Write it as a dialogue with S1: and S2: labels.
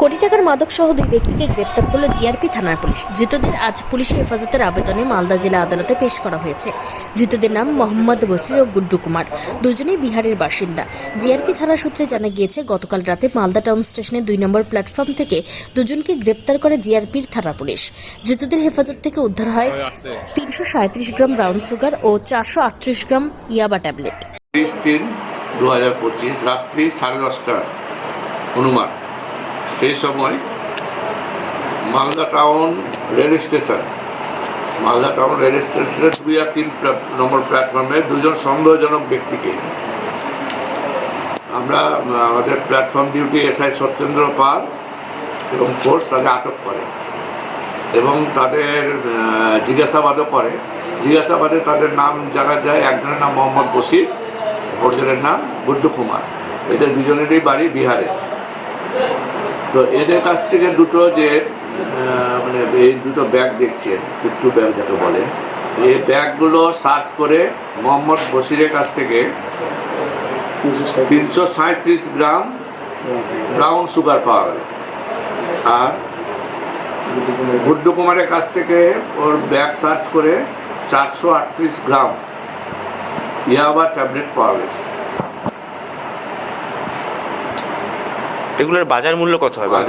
S1: কোটি টাকার মাদক সহ দুই ব্যক্তিকে গ্রেপ্তার করল জিআরপি থানার পুলিশ। ধৃতদের আজ পুলিশি হেফাজতের আবেদনে মালদা জেলা আদালতে পেশ করা হয়েছে। ধৃতদের নাম মোহাম্মদ বসির ও গুড্ডু কুমার। দুজনেই বিহারের বাসিন্দা। জিআরপি থানা সূত্রে জানা গিয়েছে, গতকাল রাতে মালদা টাউন স্টেশনের দুই নম্বর প্ল্যাটফর্ম থেকে দুজনকে গ্রেপ্তার করে জিআরপির থানা পুলিশ। ধৃতদের হেফাজত থেকে উদ্ধার হয় তিনশো সাঁত্রিশ গ্রাম ব্রাউন সুগার ও চারশো আটত্রিশ গ্রাম ইয়াবা ট্যাবলেট।
S2: তিন দু হাজার পঁচিশ, রাত্রি সাড়ে দশটা অনুমান। সেই সময় Malda town rail station, Malda town rail স্টেশনের দুই আর তিন নম্বর প্ল্যাটফর্মে দুজন সন্দেহজনক ব্যক্তিকে, আমরা আমাদের platform duty SI Satyendra Pal এবং ফোর্স তাদের আটক করে এবং তাদের জিজ্ঞাসাবাদও করে। জিজ্ঞাসাবাদে তাদের নাম জানা যায়, একজনের নাম মোহাম্মদ বসির অপরজনের নাম গুড্ডু কুমার। এদের দুজনেরই বাড়ি বিহারে। তো এদের কাছ থেকে দুটো যে মানে এই দুটো ব্যাগ দেখছেন পিট্টু ব্যাগ যাকে বলে, এই ব্যাগগুলো সার্চ করে মোহাম্মদ বসিরের কাছ থেকে তিনশো সাঁত্রিশ গ্রাম ব্রাউন সুগার পাওয়া গেল। আর গুড্ডু কুমারের কাছ থেকে ওর ব্যাগ সার্চ করে চারশো আটত্রিশ গ্রাম ইয়াবা ট্যাবলেট পাওয়া গেছে।
S3: এগুলোর বাজার মূল্য কত
S2: বাজার